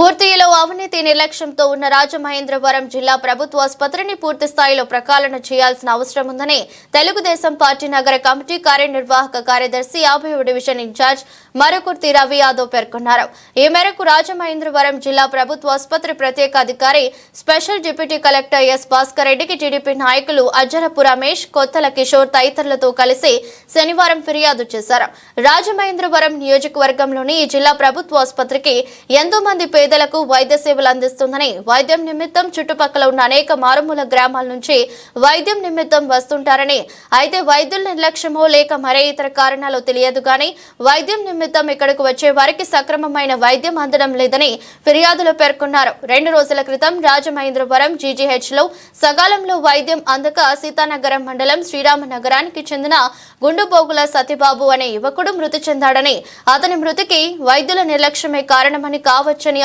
పూర్తిలో అవినీతి నిర్లక్ష్యంతో ఉన్న రాజమహేంద్రవరం జిల్లా ప్రభుత్వ ఆసుపత్రిని పూర్తి స్థాయిలో ప్రక్షాళన చేయాల్సిన అవసరం ఉందని తెలుగుదేశం పార్టీ నగర కమిటీ కార్యనిర్వాహక కార్యదర్శి యాభై డివిజన్ ఇన్ఛార్జ్ మరకుర్తి రవి యాదవ్ పేర్కొన్నారు. ఈ మేరకు రాజమహేంద్రవరం జిల్లా ప్రభుత్వ ఆసుపత్రి ప్రత్యేక అధికారి special deputy collector S Bhaskar రెడ్డికి టీడీపీ నాయకులు అజ్జరపు రమేష్ కొత్తల కిషోర్ తదితరులతో కలిసి శనివారం ఫిర్యాదు చేశారు. రాజమహేంద్రవరం నియోజకవర్గంలోని ఈ జిల్లా ప్రభుత్వ ఆసుపత్రికి ఎంతో మంది పేదలకు వైద్య సేవలు అందిస్తుందని వైద్యం నిమిత్తం చుట్టుపక్కల ఉన్న అనేక మారుమూల గ్రామాల నుంచి వైద్యం నిమిత్తం వస్తుంటారని అయితే వైద్యుల నిర్లక్ష్యమో లేక మరే ఇతర కారణాలు తెలియదు కానీ వైద్యం నిమిత్తం ఇక్కడకు వచ్చే వారికి సక్రమమైన వైద్యం అందడం లేదని ఫిర్యాదులు పేర్కొన్నారు. రెండు రోజుల క్రితం రాజమహేంద్రవరం జీజీహెచ్లో సకాలంలో వైద్యం అందక సీతానగరం మండలం శ్రీరామ నగరానికి చెందిన గుండుబోగుల సతిబాబు అనే యువకుడు మృతి చెందాడని అతని మృతికి వైద్యుల నిర్లక్ష్యమే కారణమని కావచ్చని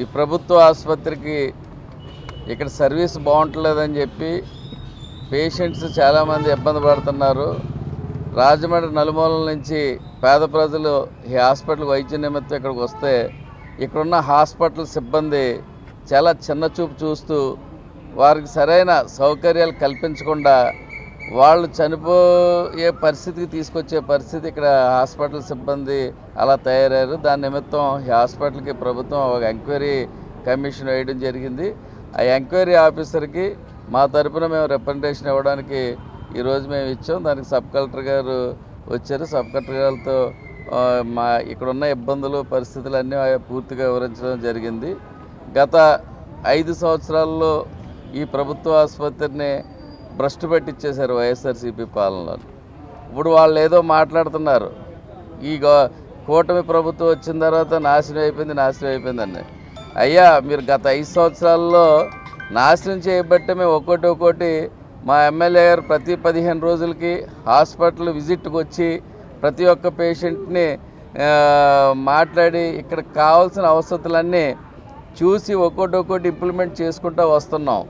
ఈ ప్రభుత్వ ఆసుపత్రికి ఇక్కడ సర్వీస్ బాగుంటలేదని చెప్పి పేషెంట్స్ చాలామంది ఇబ్బంది పడుతున్నారు. రాజమండ్రి నలుమూలల నుంచి పేద ప్రజలు ఈ హాస్పిటల్ వైద్య నిమిత్తం ఇక్కడికి వస్తే ఇక్కడున్న హాస్పిటల్ సిబ్బంది చాలా చిన్న చూపు చూస్తూ వారికి సరైన సౌకర్యాలు కల్పించకుండా వాళ్ళు చనిపోయే పరిస్థితికి తీసుకొచ్చే పరిస్థితి ఇక్కడ హాస్పిటల్ సిబ్బంది అలా తయారయ్యారు. దాని నిమిత్తం ఈ హాస్పిటల్కి ప్రభుత్వం ఒక ఎంక్వైరీ కమిషన్ వేయడం జరిగింది. ఆ ఎంక్వైరీ ఆఫీసర్కి మా తరపున మేము రిప్రజెంటేషన్ ఇవ్వడానికి ఈరోజు మేము ఇచ్చాం. దానికి సబ్ కలెక్టర్ గారు వచ్చారు. సబ్ కలెక్టర్ గారితో మా ఇక్కడ ఉన్న ఇబ్బందులు పరిస్థితులు అన్నీ పూర్తిగా వివరించడం జరిగింది. గత ఐదు సంవత్సరాల్లో ఈ ప్రభుత్వ ఆసుపత్రిని భ్రష్టు పెట్టించేశారు వైఎస్ఆర్సీపీ పాలనలో ఇప్పుడు వాళ్ళు ఏదో మాట్లాడుతున్నారు. ఈ గో- కూటమి ప్రభుత్వం వచ్చిన తర్వాత నాశనం అయిపోయింది నాశనం అయిపోయిందండి అయ్యా మీరు గత ఐదు సంవత్సరాల్లో నాశనం చేయబట్టే మేము ఒక్కోటి ఒక్కోటి మా ఎమ్మెల్యే గారు ప్రతి పదిహేను రోజులకి హాస్పిటల్ విజిట్కి వచ్చి ప్రతి ఒక్క పేషెంట్ని మాట్లాడి ఇక్కడ కావాల్సిన అవసరాలన్నీ చూసి ఒక్కోటి ఒక్కోటి ఇంప్లిమెంట్ చేసుకుంటూ వస్తున్నాం.